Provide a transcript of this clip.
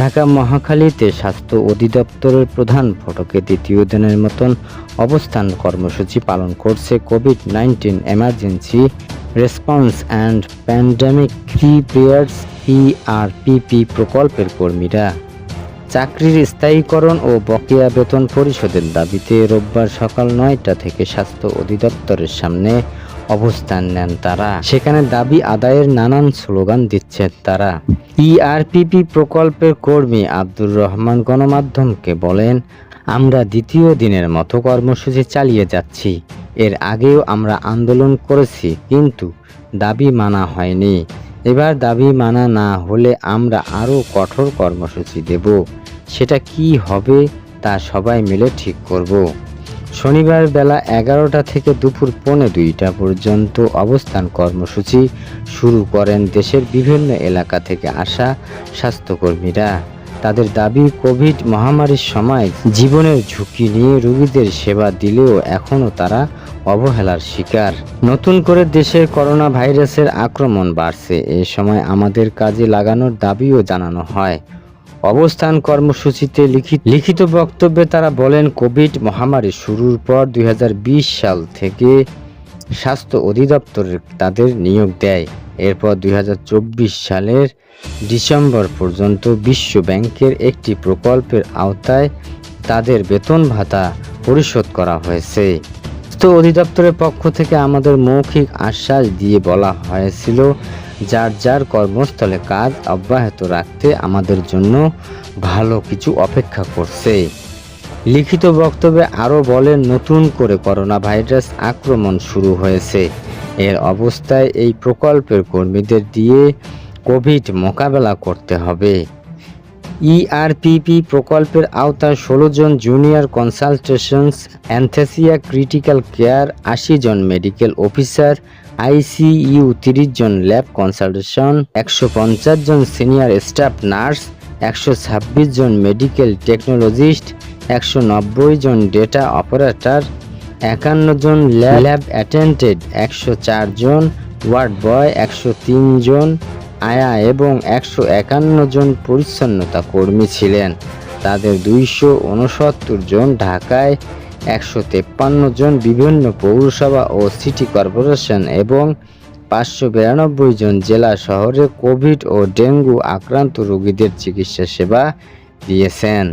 ঢাকা মহাখালীতে স্বাস্থ্য অধিদপ্তরের প্রধান ফটকে দ্বিতীয় দিনের মতন অবস্থান কর্মসূচি পালন করছে COVID nineteen emergency response and pandemic preparedness PRPP প্রকল্পের কর্মীরা। চাকরির স্থায়ীকরণ ও বকেয়া বেতন পরিশোধের দাবিতে রোববার সকাল নয়টা থেকে স্বাস্থ্য অধিদপ্তরের সামনে অবস্থান নেন তারা। সেখানে দাবি আদায়ের নানান স্লোগান দিচ্ছেন তারা। ইআরপিপি প্রকল্পের কর্মী আব্দুর রহমান গণমাধ্যমকে বলেন, আমরা দ্বিতীয় দিনের মতো কর্মসূচি চালিয়ে যাচ্ছি। এর আগেও আমরা আন্দোলন করেছি, কিন্তু দাবি মানা হয়নি। এবার দাবি মানা না হলে আমরা আরও কঠোর কর্মসূচি দেব। সেটা কি হবে তা সবাই মিলে ঠিক করব। শনিবার বেলা এগারোটা থেকে দুপুর পৌনে দুইটা পর্যন্ত অবস্থান কর্মসূচি শুরু করেন দেশের বিভিন্ন এলাকা থেকে আসা স্বাস্থ্যকর্মীরা। তাদের দাবি, কোভিড মহামারীর সময় জীবনের ঝুঁকি নিয়ে রোগীদের সেবা দিলেও এখনও তারা অবহেলার শিকার। নতুন করে দেশের করোনা ভাইরাসের আক্রমণ বাড়ছে। এ সময় আমাদের কাজে লাগানোর দাবিও জানানো হয়। অবস্থান কর্মসূচিতে লিখিত বক্তব্যে তারা বলেন, কোভিড মহামারী শুরুর পর দুই হাজার বিশ সাল থেকে স্বাস্থ্য অধিদপ্তরের তাদের নিয়োগ দেয়। এরপর দু হাজার চব্বিশ সালের ডিসেম্বর পর্যন্ত বিশ্ব ব্যাংকের একটি প্রকল্পের আওতায় তাদের বেতন ভাতা পরিশোধ করা হয়েছে। স্বাস্থ্য অধিদপ্তরের পক্ষ থেকে আমাদের মৌখিক আশ্বাস দিয়ে বলা হয়েছিল যার যার কর্মস্থলে কাজ অব্যাহত রাখতে আমাদের জন্য ভালো কিছু অপেক্ষা করছে। লিখিত বক্তব্যে আরও বলেন, নতুন করে করোনা ভাইরাস আক্রমণ শুরু হয়েছে। এর অবস্থায় এই প্রকল্পের কর্মীদের দিয়ে কোভিড মোকাবেলা করতে হবে। ইআরপিপি প্রকল্পের আওতায় ষোলো জন junior consultations anaesthesia critical care আশি জন মেডিকেল অফিসার আইসিইউ তিরিশ জন ল্যাব কনসালটেশন একশো পঞ্চাশ জন সিনিয়র স্টাফ নার্স একশো ছাব্বিশ জন মেডিকেল টেকনোলজিস্ট একশো নব্বই জন ডেটা অপারেটর একান্ন জন ল্যাব অ্যাটেন্ডেড একশো চার জন ওয়ার্ড বয় একশো তিন জন আয়া এবং একশো একান্ন জন পরিচ্ছন্নতা কর্মী ছিলেন। তাদের দুইশো উনসত্তর জন ঢাকায়, একশো তেপ্পান্ন জন বিভিন্ন পৌরসভা ও সিটি কর্পোরেশন এবং পাঁচশো বিরানব্বই জন জেলা শহরে কোভিড ও ডেঙ্গু আক্রান্ত রোগীদের চিকিৎসা সেবা দিয়েছেন।